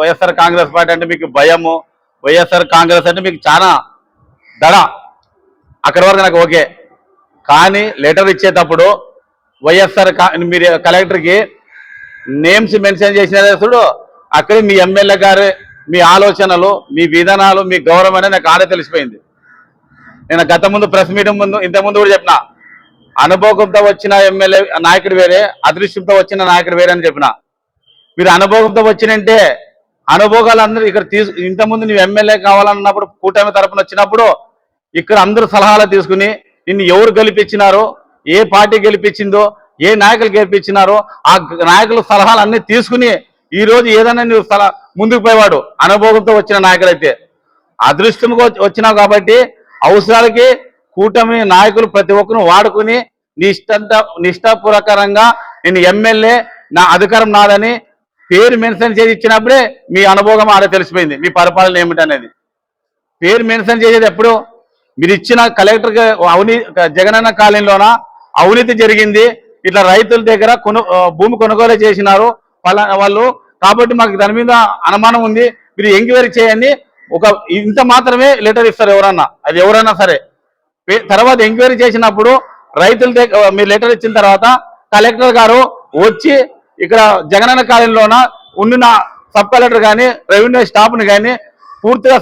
YSR Congress party అంటే మీకు భయము వైఎస్ఆర్ కాంగ్రెస్ అంటే మీకు చాలా దడ. అక్కడి వరకు నాకు ఓకే. కానీ లెటర్ ఇచ్చేటప్పుడు వైఎస్ఆర్ మీరు కలెక్టర్కి నేమ్స్ మెన్షన్ చేసిన చూడు అక్కడ మీ ఎమ్మెల్యే గారు మీ ఆలోచనలు మీ విధానాలు మీ గౌరవం అనేది నాకు ఆడే తెలిసిపోయింది. నేను గత ముందు ప్రెస్ మీటింగ్ ముందు ఇంతకుముందు ముందు కూడా చెప్పిన అనుభవంతో వచ్చిన ఎమ్మెల్యే నాయకుడు వేరే అదృష్టంతో వచ్చిన నాయకుడు వేరే అని చెప్పిన. మీరు అనుభవంతో వచ్చినంటే అనుభోగాలు అందరూ ఇక్కడ తీసు ఇంతకుముందు నువ్వు ఎమ్మెల్యే కావాలన్నప్పుడు కూటమి తరపున వచ్చినప్పుడు ఇక్కడ అందరూ సలహాలు తీసుకుని నిన్ను ఎవరు గెలిపించినారో ఏ పార్టీ గెలిపించిందో ఏ నాయకులు గెలిపించినారో ఆ నాయకుల సలహాలు అన్ని తీసుకుని ఈ రోజు ఏదైనా నువ్వు సలహా ముందుకు పోయేవాడు అనుభవంతో వచ్చిన నాయకులైతే. అదృష్టంగా వచ్చి- వచ్చినావు కాబట్టి అవసరాలకి కూటమి నాయకులు ప్రతి ఒక్కరు వాడుకుని నీ ఇష్ట నిష్ఠాపూర్వకంగా నేను ఎమ్మెల్యే నా అధికారం నాదని పేరు మెన్షన్ చేసి ఇచ్చినప్పుడే మీ అనుభవం ఆడ తెలిసిపోయింది. మీ పరిపాలన ఏమిటి అనేది. పేరు మెన్షన్ చేసేది ఎప్పుడు? మీరు ఇచ్చిన కలెక్టర్ అవినీ జగనన్న కాలనీలోన? అవినీతి జరిగింది. ఇట్లా రైతుల దగ్గర కొను భూమి కొనుగోలు చేసినారు. వాళ్ళ వాళ్ళు కాబట్టి మాకు దాని మీద అనుమానం ఉంది. మీరు ఎంక్వైరీ చేయండి. ఒక ఇంత మాత్రమే లెటర్ ఇస్తారు ఎవరన్నా. అది ఎవరైనా సరే. తర్వాత ఎంక్వైరీ చేసినప్పుడు రైతుల దగ్గర మీరు లెటర్ ఇచ్చిన తర్వాత కలెక్టర్ గారు వచ్చి ఇక్కడ జగనన్న కాలనీలోన ఉన్న సబ్ కలెక్టర్ కానీ రెవెన్యూ స్టాఫ్ని కానీ పూర్తిగా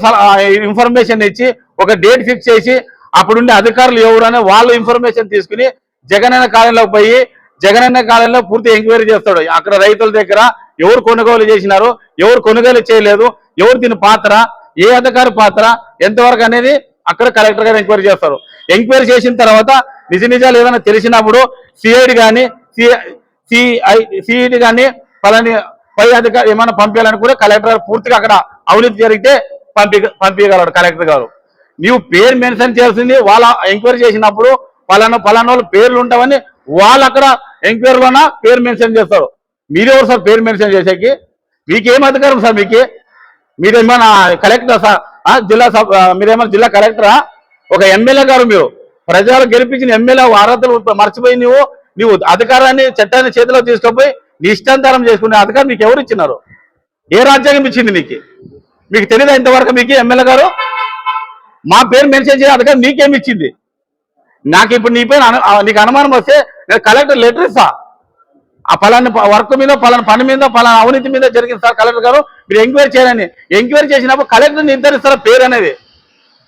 ఇన్ఫర్మేషన్ ఇచ్చి ఒక డేట్ ఫిక్స్ చేసి అప్పుడుండే అధికారులు ఎవరు అని వాళ్ళు ఇన్ఫర్మేషన్ తీసుకుని జగనన్న కాలనీలోకి పోయి జగనన్న కాలనీలో పూర్తి ఎంక్వైరీ చేస్తాడు. అక్కడ రైతుల దగ్గర ఎవరు కొనుగోలు చేసినారు ఎవరు కొనుగోలు చేయలేదు ఎవరు దీని పాత్ర ఏ అధికారి పాత్ర ఎంతవరకు అనేది అక్కడ కలెక్టర్ గారు ఎంక్వైరీ చేస్తారు. ఎంక్వైరీ చేసిన తర్వాత నిజ నిజాలు ఏదైనా తెలిసినప్పుడు సిఐడి కానీ సిఐ సిఐడి కానీ పలాని పై అధికారి ఏమైనా పంపించాలని కూడా కలెక్టర్ గారు పూర్తిగా అక్కడ అవినీతి జరిగితే పంపి పంపించగలడు కలెక్టర్ గారు. నీవు పేరు మెన్షన్ చేయాల్సింది వాళ్ళ ఎంక్వైరీ చేసినప్పుడు పలానా పలానా పేర్లు ఉంటామని వాళ్ళు అక్కడ ఎంక్వైరీలోన పేరు మెన్షన్ చేస్తారు. మీరెవరు సార్ పేరు మెన్షన్ చేసేకి? మీకేం అధికారం సార్ మీకు? మీరేమైనా కలెక్టర్ సార్? జిల్లా సబ్- మీరేమైనా జిల్లా కలెక్టరా ఒక ఎమ్మెల్యే గారు మీరు. ప్రజలు గెలిపించిన ఎమ్మెల్యే అర్హతలు మర్చిపోయి నువ్వు నీవు అధికారాన్ని చట్టాన్ని చేతిలో తీసుకుపోయి నీ ఇష్టాంతరం చేసుకునే అధికారం నీకు ఎవరు ఇచ్చినారు? ఏ రాజ్యాంగం ఇచ్చింది నీకు మీకు తెలియదా ఇంతవరకు మీకు ఎమ్మెల్యే గారు? మా పేరు మెన్షన్ చేసే అధికారం నీకేమి ఇచ్చింది? నాకు ఇప్పుడు నీ పైన నీకు అనుమానం వస్తే నేను కలెక్టర్ లెటర్ ఇస్తా. ఆ పలాని ప- వర్క్ మీద పలానా పని మీద పలానా అవినీతి మీద జరిగింది సార్ కలెక్టర్ గారు. మీరు ఎంక్వైరీ చేయాలని ఎంక్వైరీ చేసినప్పుడు కలెక్టర్ నిర్ధారిస్తారు పేరు అనేది?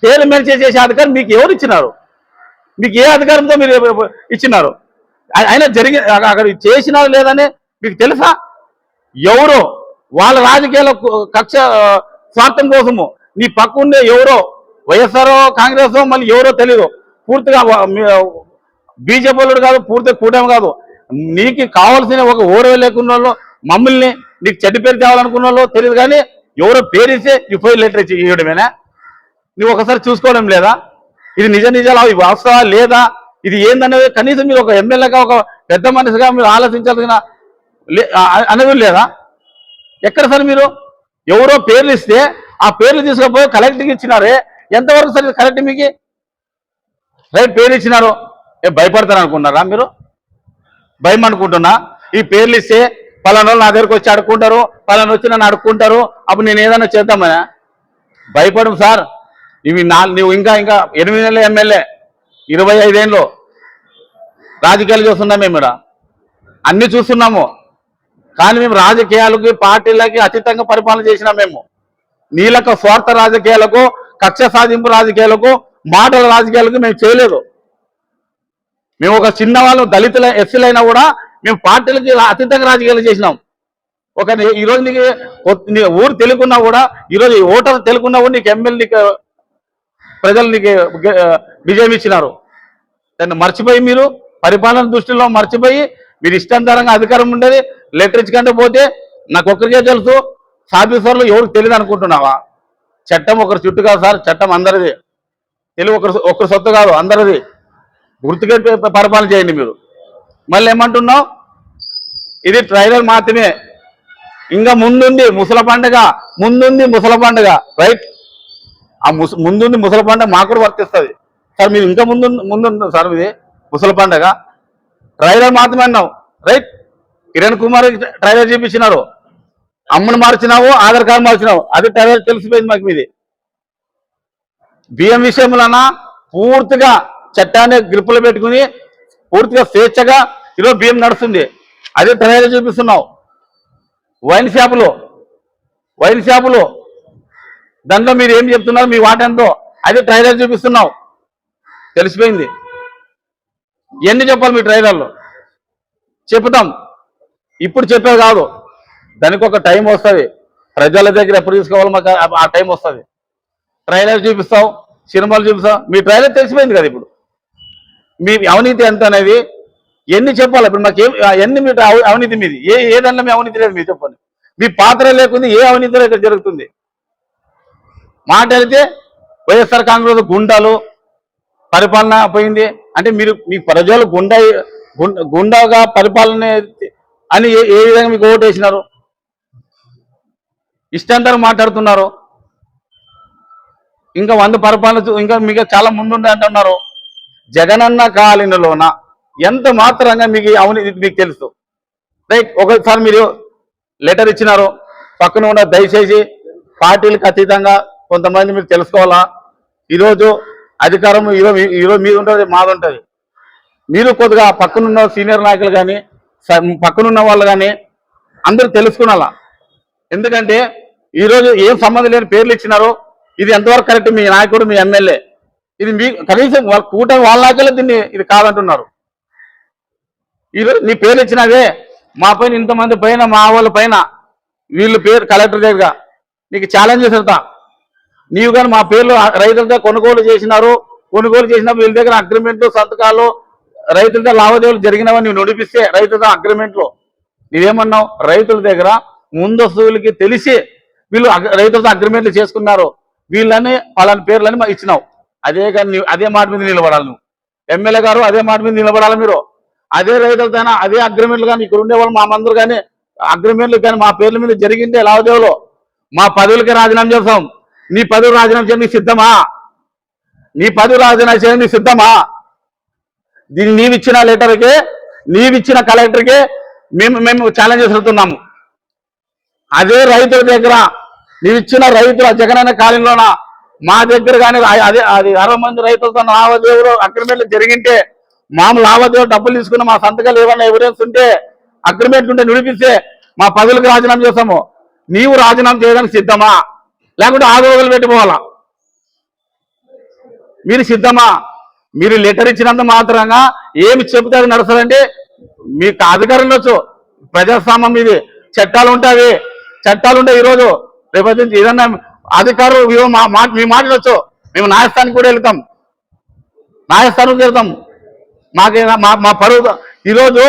పేరు మెన్షన్ చేసే అధికారం మీకు ఎవరు ఇచ్చినారు? మీకు ఏ అధికారంతో మీరు ఇచ్చినారు? ఆయన అయినా జరిగి అక్కడ చేసినా లేదని మీకు తెలుసా? ఎవరు వాళ్ళ రాజకీయాల కక్ష స్వార్థం కోసము నీ పక్కుండే ఎవరో వైఎస్ఆర్ కాంగ్రెస్ మళ్ళీ ఎవరో తెలియదు పూర్తిగా బీజేపీ కాదు పూర్తిగా కూటమి కాదు. నీకు కావాల్సిన ఒక ఓరవ లేకున్న మమ్మల్ని నీకు చెడ్డ పేరు తేవాలనుకున్న వాళ్ళు తెలియదు కానీ ఎవరో పేరిస్తే ఈ పోయి లెటర్ ఇచ్చి ఇవ్వడమేనా నువ్వు ఒకసారి చూసుకోవడం లేదా? ఇది నిజ నిజాలు? అవి వాస్తవా లేదా? ఇది ఏందనేది కనీసం మీరు ఒక ఎమ్మెల్యేగా ఒక పెద్ద మనిషిగా మీరు ఆలోచించాల్సిన లే- అనేది లేదా? ఎక్కడ సార్ మీరు? ఎవరో పేర్లు ఇస్తే ఆ పేర్లు తీసుకుపోయి కలెక్టర్కి ఇచ్చినారే ఎంతవరకు సార్ కలెక్టర్ మీకు? రైట్ పేర్లు ఇచ్చినారు. ఏ భయపడతారు అనుకున్నారా మీరు? భయం అనుకుంటున్నా. ఈ పేర్లు ఇస్తే పలానా నా దగ్గరకు వచ్చి అడుక్కుంటారు పలానా వచ్చి నన్ను అడుక్కుంటారు అప్పుడు నేను ఏదైనా చేద్దామనా భయపడం సార్. ఇవి నాలుగు నువ్వు ఇంకా ఇంకా ఎనిమిది నెలల ఎమ్మెల్యే. ఇరవై ఐదేళ్ళు రాజకీయాలు చూస్తున్నాం మేము ఇక్కడ. అన్ని చూస్తున్నాము. కానీ మేము రాజకీయాలకి పార్టీలకి అతీతంగా పరిపాలన చేసినాం మేము. నీలక స్వార్థ రాజకీయాలకు కక్ష సాధింపు రాజకీయాలకు మాటల రాజకీయాలకు మేము చేయలేదు. మేము ఒక చిన్న వాళ్ళు దళితుల ఎస్సీలైనా కూడా మేము పార్టీలకి అతీతంగా రాజకీయాలు చేసినాం. ఒక ఈరోజు నీకు నీ ఊరు తెలుగున్నా కూడా ఈరోజు ఓటర్ తెలుగున్నా కూడా నీకు ఎమ్మెల్యే నీకు ప్రజల్ని నీకు విజయం ఇచ్చినారు దాన్ని మర్చిపోయి మీరు పరిపాలన దృష్టిలో మర్చిపోయి మీరు ఇష్టాంతరంగా అధికారం ఉండేది లెటర్ ఇచ్చుకుంటే పోతే నాకు ఒక్కరికే తెలుసు ఆఫీసర్లు ఎవరికి తెలియదు అనుకుంటున్నావా? చట్టం ఒకరి చుట్టూ కాదు సార్ చట్టం అందరిది. తెలుగు ఒకరి ఒకరి సొత్తు కాదు అందరిది. గుర్తుకెట్టి పరిపాలన చేయండి మీరు. మళ్ళీ ఏమంటున్నావు? ఇది ట్రైలర్ మాత్రమే. ఇంకా ముందుంది ముసల పండుగ ముందుంది ముసల పండుగ. రైట్? ఆ ముస ముందుంది ముసలి పండుగ మాకు కూడా వర్తిస్తుంది. సార్ మీరు ఇంకా ముందు ముందు సార్ ఇది ముసలి పండుగ. ట్రైలర్ మాత్రమే అన్నావు. రైట్? కిరణ్ కుమార్ ట్రైలర్ చూపించినారు. అమ్మను మార్చినావు ఆధార్ కార్డు మార్చినావు. అది ట్రైలర్ తెలిసిపోయింది మాకు మీది. బియ్యం విషయంలోనా పూర్తిగా చట్టాన్ని గ్రిప్పులు పెట్టుకుని పూర్తిగా స్వేచ్ఛగా ఈరోజు బియ్యం నడుస్తుంది. అదే ట్రైలర్ చూపిస్తున్నావు. వైన్ షాపులు వైన్ షాపులు దాంట్లో మీరు ఏం చెప్తున్నారు? మీ వాటంతో అదే ట్రైలర్ చూపిస్తున్నావు. తెలిసిపోయింది. ఎన్ని చెప్పాలి మీ ట్రైలర్లో చెప్తాం ఇప్పుడు చెప్పేది కాదు. దానికి ఒక టైం వస్తుంది. ప్రజల దగ్గర ఎప్పుడు తీసుకోవాలి మాకు ఆ- టైం వస్తుంది. ట్రైలర్ చూపిస్తావు సినిమాలు చూపిస్తావు. మీ ట్రైలర్ తెలిసిపోయింది కదా ఇప్పుడు. మీ అవినీతి ఎంత అనేది ఎన్ని చెప్పాలి? ఇప్పుడు మాకు ఎన్ని మీ అవినీతి మీది? ఏ ఏ దాంట్లో మీ అవినీతి లేదు మీరు చెప్పండి. మీ పాత్ర లేకుండా ఏ అవినీతి ఇక్కడ జరుగుతుంది? మాట వెళితే వైఎస్ఆర్ కాంగ్రెస్ గుండాలు పరిపాలన పోయింది. అంటే మీరు మీ ప్రజలు గుండా గుండ- గుండాగా పరిపాలన అని ఏ ఏ విధంగా మీకు ఓటు వేసినారు? ఇష్టంతరం మాట్లాడుతున్నారు. ఇంకా వంద పరిపాలన ఇంకా మీకు చాలా ముందుండే అంటున్నారు. జగనన్న కాలినలోన ఎంత మాత్రంగా మీకు అవినీతి మీకు తెలుసు? రైట్ ఒకసారి మీరు లెటర్ ఇచ్చినారు. పక్కన ఉన్న దయచేసి పార్టీలకు అతీతంగా కొంతమంది మీరు తెలుసుకోవాలా? ఈరోజు అధికారం ఈరోజు ఈరోజు మీద ఉంటుంది మాది ఉంటుంది. మీరు కొద్దిగా పక్కనున్న సీనియర్ నాయకులు కానీ పక్కనున్న వాళ్ళు కానీ అందరూ తెలుసుకునాలా? ఎందుకంటే ఈరోజు ఏం సంబంధం లేని పేర్లు ఇచ్చినారు ఇది ఎంతవరకు కరెక్ట్ మీ నాయకుడు మీ ఎమ్మెల్యే? ఇది మీ కనీసం వాళ్ళ కూటమి వాళ్ళ నాయకులే దీన్ని ఇది కాదంటున్నారు. ఈరోజు నీ పేర్లు ఇచ్చినవే మా పైన ఇంతమంది పైన మా వాళ్ళ పైన వీళ్ళు పేరు కలెక్టర్ దగ్గర నీకు ఛాలెంజ్ చేసేస్తా. నీవు కానీ మా పేర్లు రైతులతో కొనుగోలు చేసినారు కొనుగోలు చేసినప్పుడు వీళ్ళ దగ్గర అగ్రిమెంట్లు సంతకాలు రైతులతో లావాదేవీలు జరిగినవని నువ్వు నడిపిస్తే రైతులతో అగ్రిమెంట్లు. నువ్వేమన్నావు రైతుల దగ్గర ముందస్తువులకి తెలిసి వీళ్ళు రైతులతో అగ్రిమెంట్లు చేసుకున్నారు. వీళ్ళని వాళ్ళని పేర్లని మాకు ఇచ్చినావు. అదే కానీ అదే మాట మీద నిలబడాలి నువ్వు. ఎమ్మెల్యే గారు అదే మాట మీద నిలబడాలి మీరు. అదే రైతులతో అదే అగ్రిమెంట్లు కానీ ఇక్కడ ఉండేవాళ్ళు మా మందరు కానీ అగ్రిమెంట్లు కానీ మా పేర్ల మీద జరిగిందే లావాదేవీలు. మా పదవులకి రాజీనామా చేస్తాం. నీ పదవి రాజీనామా చేయడం సిద్ధమా? నీ పదవి రాజీనామా చేయడం సిద్ధమా? దీన్ని నీవిచ్చిన లెటర్కి నీవిచ్చిన కలెక్టర్కి మేము మేము ఛాలెంజ్ చేస్తున్నాము అదే రైతుల దగ్గర నీవిచ్చిన రైతుల జగనన్న కాలంలోన మా దగ్గర కానీ అదే అది అరవై మంది రైతులతో లావాదేవీలు అగ్రిమెంట్లు జరిగింటే మామూలు లావాదేవీలు డబ్బులు తీసుకుని మా సంతకాలు ఏమన్నా ఎవిడెన్స్ ఉంటే అగ్రిమెంట్ ఉంటే నిడిపిస్తే మా పదవులకు రాజీనామా చేస్తాము. నీవు రాజీనామా చేయడానికి సిద్ధమా? లేకుంటే ఆగోగలు పెట్టిపోవాలా మీరు సిద్ధమా? మీరు లెటర్ ఇచ్చినంత మాత్రంగా ఏమి చెబితే అది నడుస్తుందంటే మీకు అధికారం ఉండొచ్చు. ప్రజాస్వామ్యం ఇది చట్టాలు ఉంటాయి. చట్టాలు ఉంటాయి ఈరోజు రేపటి నుంచి ఏదన్నా అధికారులు ఇవో మా మాట మీ మేము న్యాయస్థానికి కూడా వెళ్తాం. న్యాయస్థానం వెళ్తాం. మాకేదా మా మా పరువు ఈరోజు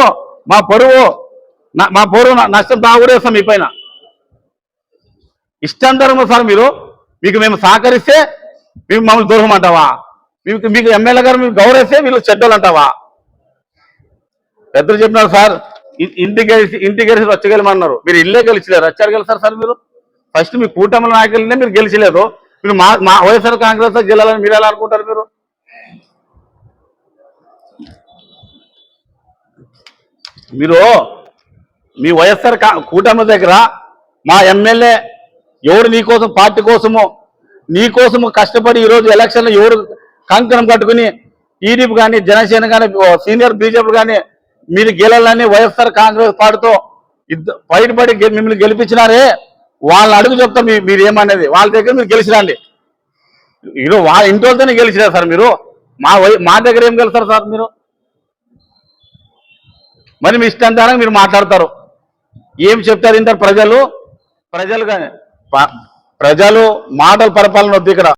మా పరువు నా- మా పరువు నష్టం దాగుడేస్తాం మీ పైన. ఇష్టాంతరం సార్ మీరు మీకు మేము సహకరిస్తే మేము మమ్మల్ని దూరం అంటావా? మీకు మీకు ఎమ్మెల్యే గారు మీకు గౌరవిస్తే వీళ్ళు చెడ్డలు అంటావా? పెద్దలు చెప్పినారు సార్ ఇంటి ఇంటికి గెలిచి ఇంటికి గెలిచి వచ్చగలమన్నారు మీరు ఇల్లే గెలిచలేరు. వచ్చారు గెలిచారు సార్ మీరు? ఫస్ట్ మీ కూటమి నాయకులనే మీరు గెలిచలేదు మీరు మా మా వైఎస్ఆర్ కాంగ్రెస్ గెలాలని మీరు ఎలా అనుకుంటారు మీరు? మీరు మీ వైఎస్ఆర్ కా- కూటమి దగ్గర మా ఎమ్మెల్యే ఎవరు నీకోసం పార్టీ కోసము నీకోసము కష్టపడి ఈరోజు ఎలక్షన్లో ఎవరు కంకణం కట్టుకుని టీడీపీ కానీ జనసేన కానీ సీనియర్ బీజేపీ కానీ మీరు గెలాలని వైఎస్ఆర్ కాంగ్రెస్ పార్టీతో ఇద్దరు బయటపడి మిమ్మల్ని గెలిపించినారే వాళ్ళ అడుగు చెప్తాం మీరు ఏమనేది వాళ్ళ దగ్గర మీరు గెలిచిరండి. ఈరోజు వాళ్ళ ఇంట్లోతోనే గెలిచినారు సార్ మీరు? మా వై- మా దగ్గర ఏం గెలుస్తారు సార్ మీరు? మరి మీ ఇష్టాంతరంగా మీరు మాట్లాడతారు. ఏం చెప్తారు ఇంటారు ప్రజలు? ప్రజలు కానీ ప్రజలు మాటల పరపాలన వద్దు ఇక్కడ